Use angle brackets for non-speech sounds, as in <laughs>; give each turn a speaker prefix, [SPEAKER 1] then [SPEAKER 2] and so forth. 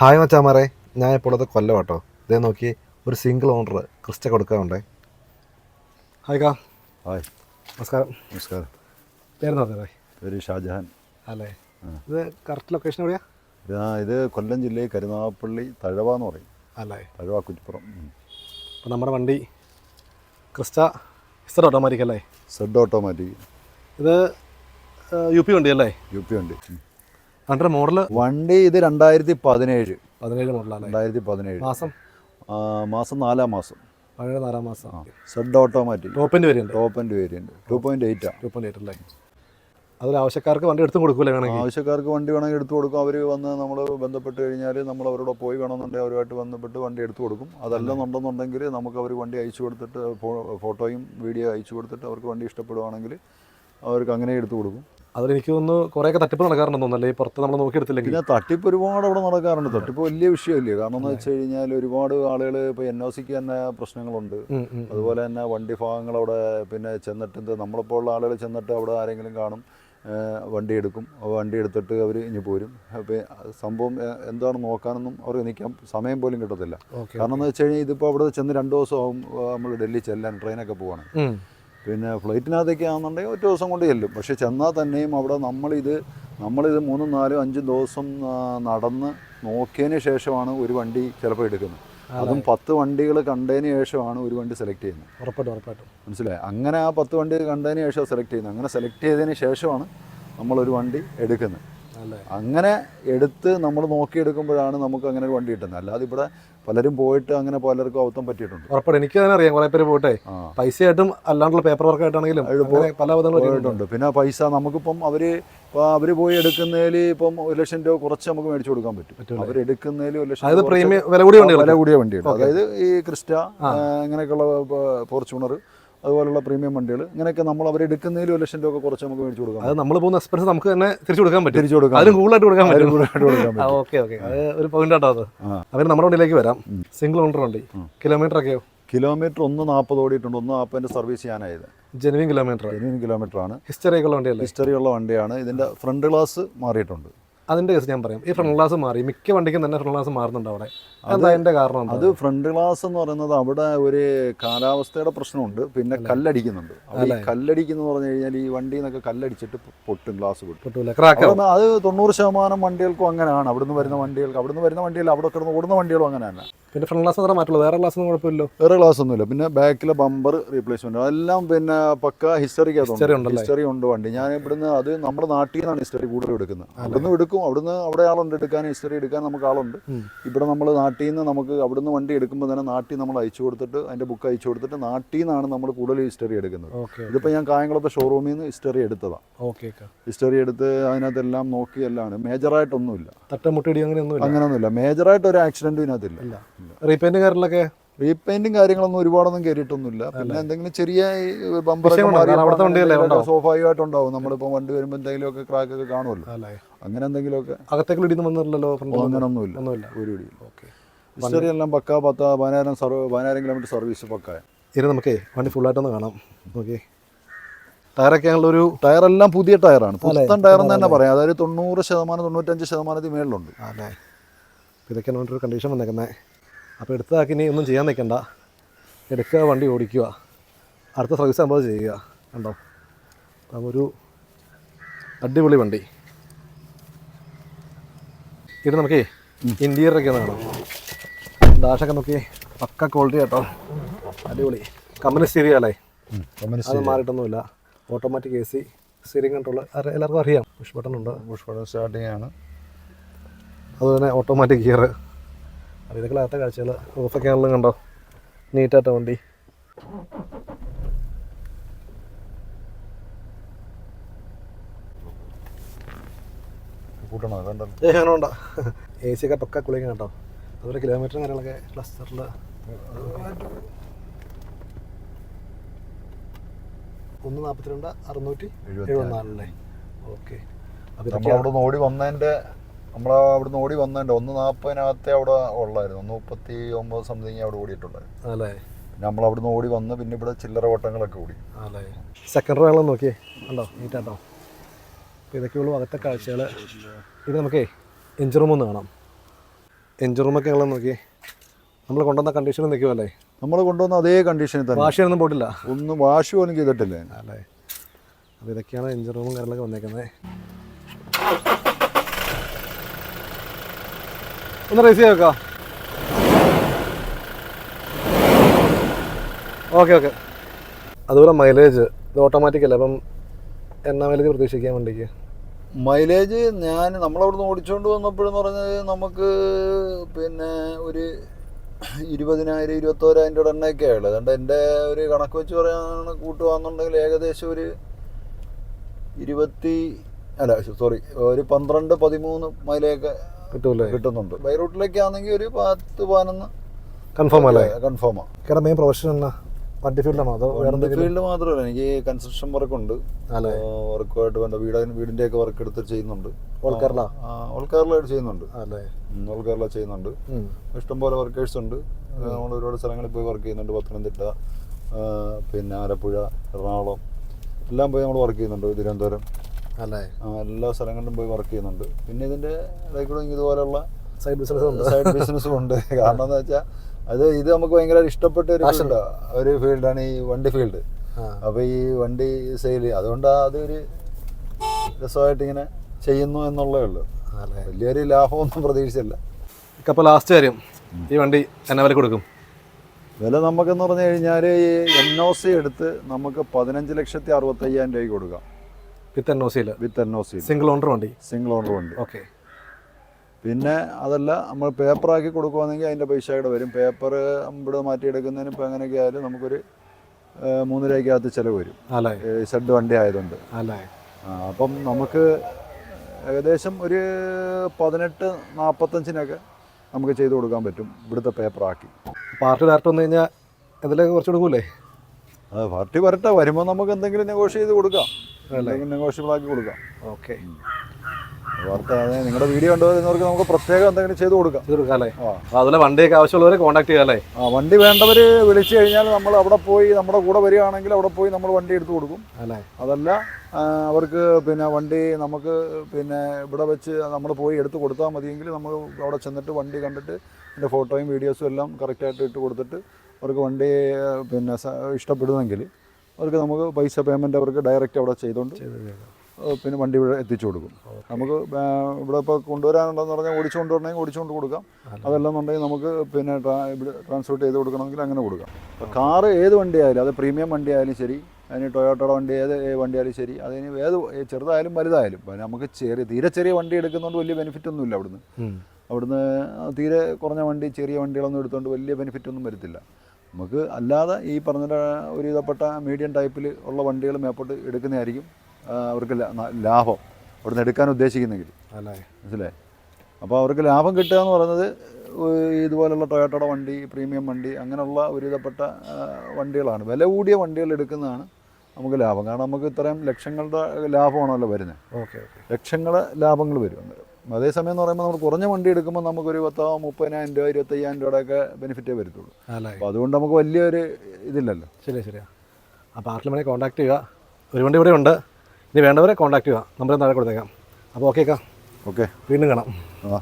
[SPEAKER 1] Hi മച്ചാമാരെ ഞാൻ ഇപ്പോൾ ഉള്ളത് കൊല്ലം കേട്ടോ ഇതേ നോക്കി ഒരു സിംഗിൾ ഓണർ ക്രിസ്റ്റ കൊടുക്കാറുണ്ടേ ഹായ് കാ.
[SPEAKER 2] ഹായ്.
[SPEAKER 1] നമസ്കാരം.
[SPEAKER 2] നമസ്കാരം.
[SPEAKER 1] പേരെന്ന് പറഞ്ഞേ
[SPEAKER 2] പേര് ഷാജഹാൻ.
[SPEAKER 1] അല്ലേ? ഇത് കറക്റ്റ് ലൊക്കേഷൻ എവിടെയാ?
[SPEAKER 2] ഇത് കൊല്ലം ജില്ലയിൽ കരുനാഗപ്പള്ളി തഴവ എന്ന് പറയും.
[SPEAKER 1] അല്ലേ?
[SPEAKER 2] തഴവ കുറ്റിപ്പുറം.
[SPEAKER 1] അപ്പോൾ നമ്മുടെ വണ്ടി ക്രിസ്റ്റ സെഡ് ഓട്ടോമാറ്റിക് അല്ലേ?
[SPEAKER 2] സെഡ് ഓട്ടോമാറ്റിക്
[SPEAKER 1] ഇത് യു പി വണ്ടി അല്ലേ?
[SPEAKER 2] യു പി വണ്ടി.
[SPEAKER 1] വണ്ടിയുടെ മോഡൽ
[SPEAKER 2] വണ്ടി ഇത് രണ്ടായിരത്തി പതിനേഴ്
[SPEAKER 1] പതിനേഴ് മോഡലാണ്
[SPEAKER 2] രണ്ടായിരത്തി പതിനേഴ്
[SPEAKER 1] മാസം
[SPEAKER 2] മാസം നാലാം മാസം.
[SPEAKER 1] പതിനേഴ് നാലാം മാസം.
[SPEAKER 2] സെഡ് ഓട്ടോമാറ്റിക്
[SPEAKER 1] ടോപ്പിന്റെ
[SPEAKER 2] വേരിയന്റ് ടോപ്പിന്റെ വേരിയന്റ് ടു പോയിന്റ് എയ്റ്റാണ്
[SPEAKER 1] ടു പോയിന്റ് എയ്റ്റ് അല്ലേ? അതിൽ ആവശ്യക്കാർക്ക് വണ്ടി എടുത്തു കൊടുക്കില്ല വേണമെങ്കിൽ?
[SPEAKER 2] ആവശ്യക്കാർക്ക് വണ്ടി വേണമെങ്കിൽ എടുത്തു കൊടുക്കും. അവർ വന്ന് നമ്മൾ ബന്ധപ്പെട്ട് കഴിഞ്ഞാൽ നമ്മൾ അവരോട് പോയി വേണമെന്നുണ്ടെങ്കിൽ അവരുമായിട്ട് ബന്ധപ്പെട്ട് വണ്ടി എടുത്തു കൊടുക്കും. അതല്ലെന്നുണ്ടെന്നുണ്ടെങ്കിൽ നമുക്ക് അവർ വണ്ടി അയച്ചു കൊടുത്തിട്ട് ഫോട്ടോയും വീഡിയോ അയച്ചു കൊടുത്തിട്ട് അവർക്ക് വണ്ടി ഇഷ്ടപ്പെടുവാണെങ്കിൽ അവർക്ക് അങ്ങനെ എടുത്തു കൊടുക്കും.
[SPEAKER 1] അതിൽ എനിക്ക് തോന്നുന്നു കുറേയൊക്കെ തട്ടിപ്പ് നടക്കാറുണ്ടെന്ന് ഈ പുറത്ത് നമ്മൾ നോക്കിയെടുത്തില്ലെങ്കിൽ.
[SPEAKER 2] പിന്നെ തട്ടിപ്പ് ഒരുപാട് അവിടെ നടക്കാറുണ്ട്. തട്ടിപ്പ് വലിയ വിഷയമല്ലേ? കാരണം എന്ന് വെച്ച് കഴിഞ്ഞാൽ ഒരുപാട് ആളുകൾ ഇപ്പോൾ എൻ ഒ സിക്ക് തന്നെ പ്രശ്നങ്ങളുണ്ട്. അതുപോലെ തന്നെ വണ്ടി ഭാഗങ്ങൾ അവിടെ പിന്നെ ചെന്നിട്ട് നമ്മളിപ്പോൾ ഉള്ള ആളുകൾ ചെന്നിട്ട് അവിടെ ആരെങ്കിലും കാണും വണ്ടി എടുക്കും. വണ്ടി എടുത്തിട്ട് അവർ ഇനി പോരും. സംഭവം എന്താണ് നോക്കാനൊന്നും അവർക്ക് നിൽക്കാൻ സമയം പോലും കിട്ടത്തില്ല. കാരണം എന്ന് വെച്ച് കഴിഞ്ഞാൽ ഇതിപ്പോൾ അവിടെ ചെന്ന് രണ്ട് ദിവസം ആവും നമ്മൾ ഡൽഹി ചെല്ലാൻ ട്രെയിനൊക്കെ പോവാണ്. പിന്നെ ഫ്ലൈറ്റിനകത്തേക്ക് ആണെന്നുണ്ടെങ്കിൽ ഒറ്റ ദിവസം കൊണ്ട് ചെല്ലും. പക്ഷെ ചെന്നാൽ തന്നെയും അവിടെ നമ്മളിത് നമ്മളിത് മൂന്നും നാലും അഞ്ചും ദിവസം നടന്ന് നോക്കിയതിന് ശേഷമാണ് ഒരു വണ്ടി ചിലപ്പോൾ എടുക്കുന്നത്. അതും. പത്ത് വണ്ടികൾ കണ്ടതിന് ശേഷമാണ് ഒരു വണ്ടി സെലക്ട് ചെയ്യുന്നത്.
[SPEAKER 1] ഉറപ്പായിട്ടും ഉറപ്പായിട്ടും.
[SPEAKER 2] മനസ്സിലായി? അങ്ങനെ ആ പത്ത് വണ്ടി കണ്ടതിന് ശേഷം സെലക്ട് ചെയ്യുന്നത്. അങ്ങനെ സെലക്ട് ചെയ്തതിന് ശേഷമാണ് നമ്മളൊരു വണ്ടി എടുക്കുന്നത്. അങ്ങനെ എടുത്ത് നമ്മൾ നോക്കിയെടുക്കുമ്പോഴാണ് നമുക്ക് അങ്ങനെ ഒരു വണ്ടി കിട്ടുന്നത്. അല്ലാതെ ഇവിടെ പലരും പോയിട്ട് അങ്ങനെ പലർക്കും അവത്തം പറ്റിയിട്ടുണ്ട്.
[SPEAKER 1] ഉറപ്പാണ് എനിക്ക് തന്നെ അറിയാം. കുറേ പേര് പോയിട്ടെ
[SPEAKER 2] പൈസ
[SPEAKER 1] പൈസയായിട്ടും അല്ലാണ്ടുള്ള പേപ്പർ വർക്ക് ആയിട്ടാണെങ്കിലും പല
[SPEAKER 2] പോയിട്ടുണ്ട്. പിന്നെ പൈസ നമുക്കിപ്പം അവർ ഇപ്പൊ അവർ പോയി എടുക്കുന്നതിൽ ഇപ്പം ഒരു ലക്ഷം രൂപ കുറച്ച് നമുക്ക് മേടിച്ചു കൊടുക്കാൻ പറ്റും? അവർ എടുക്കുന്നതിൽ ഒരു ലക്ഷം
[SPEAKER 1] അതായത് പ്രീമിയം വില കൂടിയ
[SPEAKER 2] വണ്ടി
[SPEAKER 1] വണ്ടികൾ
[SPEAKER 2] വില കൂടിയ വണ്ടികൾ അതായത് ഈ ക്രിസ്റ്റ അങ്ങനെയൊക്കെയുള്ള ഫോർച്യൂണർ അതുപോലുള്ള പ്രീമിയം വണ്ടികൾ. ഇങ്ങനെയൊക്കെ നമ്മൾ അവർ എടുക്കുന്നതിൽ ഒരു ലക്ഷം രൂപ കുറച്ച് നമുക്ക് മേടിച്ചു കൊടുക്കാം.
[SPEAKER 1] അത് നമ്മൾ പോകുന്ന എക്സ്പ്രസ് നമുക്ക് തന്നെ തിരിച്ചു കൊടുക്കാൻ പറ്റും.
[SPEAKER 2] തിരിച്ചു കൊടുക്കാം
[SPEAKER 1] അതിന് കൂടുതലായിട്ട് കൊടുക്കാൻ പറ്റും.
[SPEAKER 2] കൂടുതലായിട്ട് കൊടുക്കാൻ പറ്റും.
[SPEAKER 1] Okay okay. അത് ഒരു പോയിന്റ് ആട്ടോ അത്. അവർ നമ്മുടെ വണ്ടിയിലേക്ക് വരാം. സിംഗിൾ ഓണർ വണ്ടി. കിലോമീറ്റർ ഒക്കെയോ?
[SPEAKER 2] കിലോമീറ്റർ ഒന്ന് നാൽപ്പത് ഓടിയിട്ടുണ്ട്. ഒന്ന് നാൽപ്പതിന്റെ സർവീസ് ചെയ്യാനായത്.
[SPEAKER 1] ജെനുവിൻ കിലോമീറ്റർ
[SPEAKER 2] ജെനുവിൻ കിലോമീറ്റർ ആണ്.
[SPEAKER 1] ഹിസ്റ്ററി ഉള്ള വണ്ടിയല്ലേ?
[SPEAKER 2] ഹിസ്റ്ററി ഉള്ള വണ്ടിയാണ്. ഇതിന്റെ ഫ്രണ്ട് ഗ്ലാസ് മാറിയിട്ടുണ്ട്.
[SPEAKER 1] അതിന്റെ കേസ് ഞാൻ പറയാം. ഈ ഫ്രണ്ട് ഗ്ലാസ് മാറി. മിക്ക വണ്ടിക്കും തന്നെ ഫ്രണ്ട് ഗ്ലാസ് മാറുന്നുണ്ട് അവിടെ. എന്താ അതിന്റെ കാരണം
[SPEAKER 2] അത് ഫ്രണ്ട് ഗ്ലാസ് എന്ന് പറയുന്നത് അവിടെ ഒരു കാലാവസ്ഥയുടെ പ്രശ്നമുണ്ട്. പിന്നെ കല്ലടിക്കുന്നുണ്ട്. ഈ കല്ലടിക്കുന്ന പറഞ്ഞു കഴിഞ്ഞാൽ ഈ വണ്ടിയിൽ നിന്നൊക്കെ കല്ലടിച്ചിട്ട് പൊട്ടും ഗ്ലാസ് പൊട്ടും. അത് തൊണ്ണൂറ് ശതമാനം വണ്ടികൾക്കും അങ്ങനെയാണ്. അവിടുന്ന് വരുന്ന വണ്ടികൾക്ക് അവിടുന്ന് വരുന്ന വണ്ടികൾ അവിടെ കിടന്ന് ഓടുന്ന വണ്ടികളും അങ്ങനെ തന്നെ.
[SPEAKER 1] പിന്നെ ഫ്രണ്ട് ഗ്ലാസ് മാത്രമേ മാറ്റുള്ളൂ. വേറെ ഗ്ലാസ് ഒന്നും കുഴപ്പമില്ലല്ലോ.
[SPEAKER 2] വേറെ ഗ്ലാസ് ഒന്നുമില്ല. പിന്നെ ബാക്കിലെ ബമ്പർ റീപ്ലേസ്മെന്റ് അതെല്ലാം പിന്നെ പക്ക
[SPEAKER 1] ഹിസ്റ്ററി
[SPEAKER 2] ഹിസ്റ്ററി ഉണ്ട് വണ്ടി. ഞാൻ ഇവിടുന്ന് അത് നമ്മുടെ നാട്ടിൽ നിന്നാണ് ഹിസ്റ്ററി കൂടുതൽ എടുക്കുന്നത്. അവിടുന്ന് എടുക്കും അവിടുന്ന് അവിടെ ആളുണ്ട്. എടുക്കാൻ ഹിസ്റ്ററി എടുക്കാൻ നമുക്ക് ആളുണ്ട്. ഇവിടെ നമ്മൾ നാട്ടിൽ നിന്ന് നമുക്ക് അവിടുന്ന് വണ്ടി എടുക്കുമ്പോൾ തന്നെ നാട്ടിൽ നമ്മൾ അയച്ചു കൊടുത്തിട്ട് അതിന്റെ ബുക്ക് അയച്ചു കൊടുത്തിട്ട് നാട്ടിൽ നിന്നാണ് നമ്മൾ കൂടുതൽ ഹിസ്റ്ററി എടുക്കുന്നത്. ഇതിപ്പോൾ ഞാൻ കായംകുളത്തെ ഷോറൂമിൽ നിന്ന് ഹിസ്റ്ററി എടുത്തതാണ് ഹിസ്റ്ററി എടുത്ത് അതിനകത്തെല്ലാം നോക്കി എല്ലാം മേജറായിട്ടൊന്നുമില്ല
[SPEAKER 1] തട്ടമുട്ടടി അങ്ങനെയൊന്നും അങ്ങനെയൊന്നുമില്ല?
[SPEAKER 2] മേജറായിട്ട് ഒരു ആക്സിഡന്റും ഇതിനകത്തില്ല.
[SPEAKER 1] ഇല്ല. റീപെയിന്റ് കാര്യങ്ങളൊക്കെ
[SPEAKER 2] റീപെയിന്റും കാര്യങ്ങളൊന്നും ഒരുപാടൊന്നും കയറിയിട്ടൊന്നുമില്ല പിന്നെ എന്തെങ്കിലും ചെറിയ
[SPEAKER 1] ബമ്പർ.
[SPEAKER 2] സ്വാഭാവികമായിട്ടുണ്ടാവും നമ്മളിപ്പോൾ വണ്ടി വരുമ്പോൾ എന്തെങ്കിലുമൊക്കെ ക്രാക്ക് ഒക്കെ കാണുമല്ലോ. അങ്ങനെ എന്തെങ്കിലുമൊക്കെ.
[SPEAKER 1] അകത്തേക്ക് ഇടിന്ന് വന്നിട്ടില്ലല്ലോ ഫ്രണ്ട്
[SPEAKER 2] അങ്ങനെയൊന്നുമില്ല
[SPEAKER 1] ഒന്നുമില്ല.
[SPEAKER 2] ഒരു ഇടിയില്ല
[SPEAKER 1] ഓക്കെ
[SPEAKER 2] ഹിസ്റ്ററി എല്ലാം പക്ക പത്ത പതിനായിരം സർവ് പതിനായിരം കിലോമീറ്റർ സർവീസ് പക്ക.
[SPEAKER 1] ഇനി നമുക്കേ വണ്ടി ഫുള്ളായിട്ടൊന്ന് കാണാം. ഓക്കെ ടയറൊക്കെ ഞങ്ങളൊരു
[SPEAKER 2] ടയറെല്ലാം പുതിയ ടയറാണ് പുത്തൻ? ടയർ എന്ന് തന്നെ പറയാം. അതായത് തൊണ്ണൂറ് ശതമാനം തൊണ്ണൂറ്റഞ്ച് ശതമാനത്തിൽ മേളിലുണ്ട്.
[SPEAKER 1] അല്ലേ ഇതൊക്കെയാണ് വേണ്ടി ഒരു കണ്ടീഷൻ വന്നേക്കുന്നത് അപ്പോൾ എടുത്തതാക്കി ഇനി ഒന്നും ചെയ്യാൻ നിൽക്കണ്ട. എടുക്കുക വണ്ടി ഓടിക്കുക. അടുത്ത സർവീസ് ആകുമ്പോൾ അത് ചെയ്യുക. കണ്ടോ? അപ്പം ഒരു അടിപൊളി വണ്ടി. ഇത് നമുക്കേ ഇന്റീരിയറൊക്കെ ഒന്ന് കാണാം. ഡാഷൊക്കെ നോക്കി. പക്ക ക്വാളിറ്റി കേട്ടോ അടിപൊളി. കമ്പനി സ്റ്റീരിയ അല്ലേ? അത് മാറിയിട്ടൊന്നുമില്ല. Automatic A C steering control എല്ലാവർക്കും അറിയാം. പുഷ് ബട്ടൺ ഉണ്ട്.
[SPEAKER 2] പുഷ് ബട്ടൺ സ്റ്റാർട്ടിംഗ് ആണ്.
[SPEAKER 1] അതുപോലെ ഓട്ടോമാറ്റിക് ഗിയർ അപ്പോൾ ഇതൊക്കെ അകത്തെ കാഴ്ചകൾ റൂഫൊക്കെ ആണെങ്കിലും കണ്ടോ? നീറ്റായിട്ട് വണ്ടി.
[SPEAKER 2] കൂട്ടണോ? കണ്ടോ
[SPEAKER 1] ഏഹനോണ്ട എ സി ഒക്കെ പക്ക കുളിക്കാൻ കേട്ടോ. അതുപോലെ കിലോമീറ്ററും കാര്യങ്ങളൊക്കെ ക്ലസ്റ്ററിൽ ഒന്ന് നാൽപ്പത്തിരണ്ട് അറുന്നൂറ്റി എഴുപത്തിനാലല്ലേ? ഓക്കെ. അപ്പോൾ
[SPEAKER 2] നമ്മൾ അവിടെ നിന്ന് ഓടി വന്നതിന്റെ നമ്മൾ അവിടുന്ന് ഓടി വന്നതിന്റെ ഒന്ന് നാൽപ്പതിനകത്തെ അവിടെ ഉള്ളായിരുന്നു. ഒന്ന് മുപ്പത്തി ഒമ്പത് സംതിങ് അവിടെ ഓടിയിട്ടുണ്ടായിരുന്നു
[SPEAKER 1] അല്ലേ
[SPEAKER 2] നമ്മൾ അവിടുന്ന് ഓടി വന്ന് പിന്നെ ഇവിടെ ചില്ലറ ഓട്ടങ്ങളൊക്കെ ഓടി.
[SPEAKER 1] അല്ലേ സെക്കൻഡ് റോ ആണെന്ന് നോക്കിയേ ഉണ്ടോ നീറ്റാട്ടോ അപ്പോൾ ഇതൊക്കെയുള്ളൂ അകത്തെ കാഴ്ചകൾ ഇത് നമുക്കേ എഞ്ചിൻ റൂം ഒന്ന് കാണാം. എഞ്ചിൻ റൂമൊക്കെ ഞങ്ങൾ നോക്കി നമ്മൾ കൊണ്ടുവന്ന കണ്ടീഷനിൽ നിൽക്കുമല്ലേ
[SPEAKER 2] നമ്മൾ കൊണ്ടുവന്ന അതേ കണ്ടീഷനിൽ തന്നെ.
[SPEAKER 1] വാശിയൊന്നും പോയിട്ടില്ല.
[SPEAKER 2] ഒന്നും വാഷ് പോലും ചെയ്തിട്ടില്ല?
[SPEAKER 1] അല്ലേ? അപ്പോൾ ഇതൊക്കെയാണ് എഞ്ചിൻ റൂമും കാര്യങ്ങളൊക്കെ വന്നേക്കുന്നത് ഒന്ന് റേസ് ചെയ്ത് വെക്കാം ഓക്കെ ഓക്കെ അതുപോലെ മൈലേജ് ഇത് ഓട്ടോമാറ്റിക് അല്ല? അപ്പം എണ്ണ മൈലേജ് പ്രതീക്ഷിക്കാൻ വണ്ടിക്ക്.
[SPEAKER 2] മൈലേജ് ഞാൻ നമ്മളവിടുന്ന് ഓടിച്ചുകൊണ്ട് വന്നപ്പോഴെന്ന് പറഞ്ഞത് നമുക്ക് പിന്നെ ഒരു ഇരുപതിനായിരം ഇരുപത്തോരായിരം രൂപയുടെ എണ്ണയൊക്കെ ഉള്ളത് അതുകൊണ്ട് എന്റെ ഒരു കണക്ക് വെച്ച് പറയാനാണ് കൂട്ടുകയാണെന്നുണ്ടെങ്കിൽ ഏകദേശം ഒരു ഇരുപത്തി അല്ല സോറി ഒരു പന്ത്രണ്ട് പതിമൂന്ന് മൈലൊക്കെ
[SPEAKER 1] കിട്ടുമല്ലേ
[SPEAKER 2] കിട്ടുന്നുണ്ട്. ബൈ റൂട്ടിലേക്ക് ആണെങ്കിൽ ഒരു പത്ത് പതിനൊന്ന്
[SPEAKER 1] കൺഫേം അല്ലേ?
[SPEAKER 2] കൺഫേമാണ്
[SPEAKER 1] കാരണം മെയിൻ പ്രൊഫഷൻ എന്നാ? വണ്ടി ഫീൽഡാണോ അതോ വേറെ
[SPEAKER 2] ഫീൽഡ് മാത്രമല്ല എനിക്ക് കൺസ്ട്രക്ഷൻ വർക്ക് ഉണ്ട്. വർക്കുമായിട്ട് ബന്ധം വീട് വീടിന്റെ ഒക്കെ വർക്ക് എടുത്ത് ചെയ്യുന്നുണ്ട്.
[SPEAKER 1] ഓൾ കേരള?
[SPEAKER 2] ഓൾ കേരളമായിട്ട് ചെയ്യുന്നുണ്ട്. ഓൾ കേരള ചെയ്യുന്നുണ്ട്. ഇഷ്ടംപോലെ വർക്കേഴ്സ് ഉണ്ട്. നമ്മൾ ഒരുപാട് സ്ഥലങ്ങളിൽ പോയി വർക്ക് ചെയ്യുന്നുണ്ട്. പത്തനംതിട്ട പിന്നെ ആലപ്പുഴ എറണാകുളം. എല്ലാം പോയി നമ്മൾ വർക്ക് ചെയ്യുന്നുണ്ട് തിരുവനന്തപുരം.
[SPEAKER 1] അല്ലേ
[SPEAKER 2] എല്ലാ സ്ഥലങ്ങളിലും പോയി വർക്ക് ചെയ്യുന്നുണ്ട്. പിന്നെ ഇതിന്റെ ഇടയ്ക്കൂടെ കൂടെ ഇതുപോലെയുള്ള
[SPEAKER 1] സൈഡ് ബിസിനസ് ഉണ്ട്.
[SPEAKER 2] സൈഡ് ബിസിനസ്സും ഉണ്ട്. <laughs> കാരണം എന്താ വെച്ചാൽ അത് ഇത് നമുക്ക് ഭയങ്കര ഇഷ്ടപ്പെട്ട ഒരു ഫീൽഡ് ഒരു ഫീൽഡാണ് ഈ വണ്ടി ഫീൽഡ്. അപ്പൊ ഈ വണ്ടി സെയിൽ അതുകൊണ്ട് അതൊരു രസമായിട്ട് ഇങ്ങനെ ചെയ്യുന്നു എന്നുള്ളേ ഉള്ളൂ. വലിയൊരു ലാഭമൊന്നും പ്രതീക്ഷിച്ചില്ല.
[SPEAKER 1] അപ്പോൾ ലാസ്റ്റ് കാര്യം. ഈ വണ്ടി എന്നെ വില കൊടുക്കും?
[SPEAKER 2] വില നമുക്കെന്ന് പറഞ്ഞു കഴിഞ്ഞാൽ ഈ എൻ ഒ സി എടുത്ത് നമുക്ക് പതിനഞ്ച് ലക്ഷത്തി അറുപത്തയ്യായിരം രൂപയ്ക്ക് കൊടുക്കാം.
[SPEAKER 1] വിത്ത് എൻ ഒ സിയിൽ
[SPEAKER 2] with N O C
[SPEAKER 1] single owner വണ്ടി.
[SPEAKER 2] സിംഗിൾ ഓണർ വണ്ടി.
[SPEAKER 1] ഓക്കെ
[SPEAKER 2] പിന്നെ അതല്ല നമ്മൾ പേപ്പറാക്കി കൊടുക്കുവാണെങ്കിൽ അതിന്റെ പൈസ കൂടെ വരും. പേപ്പർ ഇവിടെ മാറ്റിയെടുക്കുന്നതിന് ഇപ്പോൾ എങ്ങനെയൊക്കെ ആയാലും നമുക്കൊരു മൂന്ന് രൂപയ്ക്കകത്ത് ചിലവ് വരും.
[SPEAKER 1] അല്ലേ
[SPEAKER 2] സെഡ് വണ്ടി ആയതുകൊണ്ട്.
[SPEAKER 1] അല്ലേ
[SPEAKER 2] അപ്പം നമുക്ക് ഏകദേശം ഒരു പതിനെട്ട് നാൽപ്പത്തഞ്ചിനൊക്കെ നമുക്ക് ചെയ്തു കൊടുക്കാൻ പറ്റും ഇവിടുത്തെ പേപ്പറാക്കി.
[SPEAKER 1] പാർട്ടി ഡയറക്ടർ വന്നു കഴിഞ്ഞാൽ ഇതിലേക്ക് കുറച്ച് കൊടുക്കൂലേ?
[SPEAKER 2] അത് പാർട്ടി വരട്ടെ. വരുമ്പോൾ നമുക്ക് എന്തെങ്കിലും നെഗോഷിയേറ്റ് ചെയ്ത് കൊടുക്കാം. അല്ലെങ്കിൽ നെഗോഷ്യബിൾ ആക്കി കൊടുക്കാം.
[SPEAKER 1] ഓക്കെ.
[SPEAKER 2] വാർത്ത നിങ്ങളുടെ വീഡിയോ കണ്ടുവരുന്നവർക്ക് നമുക്ക് പ്രത്യേകം എന്തെങ്കിലും ചെയ്ത് കൊടുക്കാം.
[SPEAKER 1] അതുപോലെ വണ്ടിയൊക്കെ ആവശ്യമുള്ളവരെ കോൺടാക്ട് ചെയ്യാം അല്ലേ
[SPEAKER 2] ആ വണ്ടി വേണ്ടവർ വിളിച്ചു കഴിഞ്ഞാൽ നമ്മൾ അവിടെ പോയി നമ്മുടെ കൂടെ വരികയാണെങ്കിൽ അവിടെ പോയി നമ്മൾ വണ്ടി എടുത്തു കൊടുക്കും.
[SPEAKER 1] അല്ലേ?
[SPEAKER 2] അതല്ല അവർക്ക് പിന്നെ വണ്ടി നമുക്ക് പിന്നെ ഇവിടെ വെച്ച് നമ്മൾ പോയി എടുത്ത് കൊടുത്താൽ മതിയെങ്കിൽ നമ്മൾ അവിടെ ചെന്നിട്ട് വണ്ടി കണ്ടിട്ട് അതിന്റെ ഫോട്ടോയും വീഡിയോസും എല്ലാം കറക്റ്റായിട്ട് ഇട്ട് കൊടുത്തിട്ട് അവർക്ക് വണ്ടി പിന്നെ ഇഷ്ടപ്പെടുന്നെങ്കിൽ അവർക്ക് നമുക്ക് പൈസ പേയ്മെന്റ് അവർക്ക് ഡയറക്റ്റ് അവിടെ ചെയ്തുകൊണ്ട് ആ, പിന്നെ വണ്ടി ഇവിടെ എത്തിച്ചു കൊടുക്കും. നമുക്ക് ഇവിടെ ഇപ്പോൾ കൊണ്ടുവരാനുണ്ടെന്ന് പറഞ്ഞാൽ ഓടിച്ചു കൊണ്ടുവരണമെങ്കിൽ ഓടിച്ചുകൊണ്ട് കൊടുക്കാം. അതല്ലെന്നുണ്ടെങ്കിൽ നമുക്ക് പിന്നെ ഇവിടെ ട്രാൻസ്പോർട്ട് ചെയ്ത് കൊടുക്കണമെങ്കിൽ അങ്ങനെ കൊടുക്കാം. അപ്പോൾ കാറ് ഏത് വണ്ടി ആയാലും അത് പ്രീമിയം വണ്ടി ആയാലും ശരി അതിന് ടൊയോട്ടയുടെ വണ്ടി ഏത് വണ്ടി ആയാലും ശരി അതിന് ഏത് ചെറുതായാലും വലുതായാലും നമുക്ക് ചെറിയ തീരെ ചെറിയ വണ്ടി എടുക്കുന്നതുകൊണ്ട് വലിയ ബെനിഫിറ്റ് ഒന്നുമില്ല അവിടുന്ന്. അവിടുന്ന് തീരെ കുറഞ്ഞ വണ്ടി ചെറിയ വണ്ടികളൊന്നും എടുത്തുകൊണ്ട് വലിയ ബെനിഫിറ്റ് ഒന്നും വരത്തില്ല. നമുക്ക് അല്ലാതെ ഈ പറഞ്ഞ ഒരു ഇതപ്പെട്ട മീഡിയം ടൈപ്പിൽ ഉള്ള വണ്ടികൾ മേപ്പോട്ട് എടുക്കുന്നതായിരിക്കും. അവർക്ക് ലാഭം അവിടുന്ന് എടുക്കാൻ ഉദ്ദേശിക്കുന്നെങ്കിൽ.
[SPEAKER 1] മനസ്സിലെ
[SPEAKER 2] മനസ്സിലായി? അപ്പോൾ അവർക്ക് ലാഭം കിട്ടുക എന്ന് പറയുന്നത് ഇതുപോലെയുള്ള ഇതുപോലുള്ള ടൊയോട്ടയുടെ വണ്ടി പ്രീമിയം വണ്ടി അങ്ങനെയുള്ള ഒരുവിധപ്പെട്ട വണ്ടികളാണ്. വില കൂടിയ വണ്ടികൾ എടുക്കുന്നതാണ് നമുക്ക് ലാഭം. കാരണം നമുക്ക് ഇത്രയും ലക്ഷങ്ങളുടെ ലാഭമാണല്ലോ വരുന്നത്.
[SPEAKER 1] Okay okay.
[SPEAKER 2] ലക്ഷങ്ങളെ ലാഭങ്ങൾ വരും അന്നേരം. അതേസമയം എന്ന് പറയുമ്പോൾ നമ്മൾ കുറഞ്ഞ വണ്ടി എടുക്കുമ്പോൾ നമുക്കൊരു പത്തോ മുപ്പതിനായിരം രൂപ ഇരുപത്തയ്യായിരം രൂപയുടെയൊക്കെ ബെനിഫിറ്റേ വരത്തുള്ളൂ.
[SPEAKER 1] അല്ലേ?
[SPEAKER 2] അപ്പോൾ അതുകൊണ്ട് നമുക്ക് വലിയൊരു ഇതില്ലല്ലോ.
[SPEAKER 1] ശരി ശരിയാ. അപ്പോൾ ആർട്ടിൽ മണി കോൺടാക്ട് ചെയ്യുക. ഒരു വണ്ടി ഇവിടെ ഉണ്ട്. ഇനി വേണ്ടവരെ കോൺടാക്ട് ചെയ്യുക നമ്പർ താഴെ കൊടുത്തേക്കാം. അപ്പോൾ ഓക്കെ അക്കാ
[SPEAKER 2] ഓക്കെ
[SPEAKER 1] വീണ്ടും കാണാം.
[SPEAKER 2] ആ.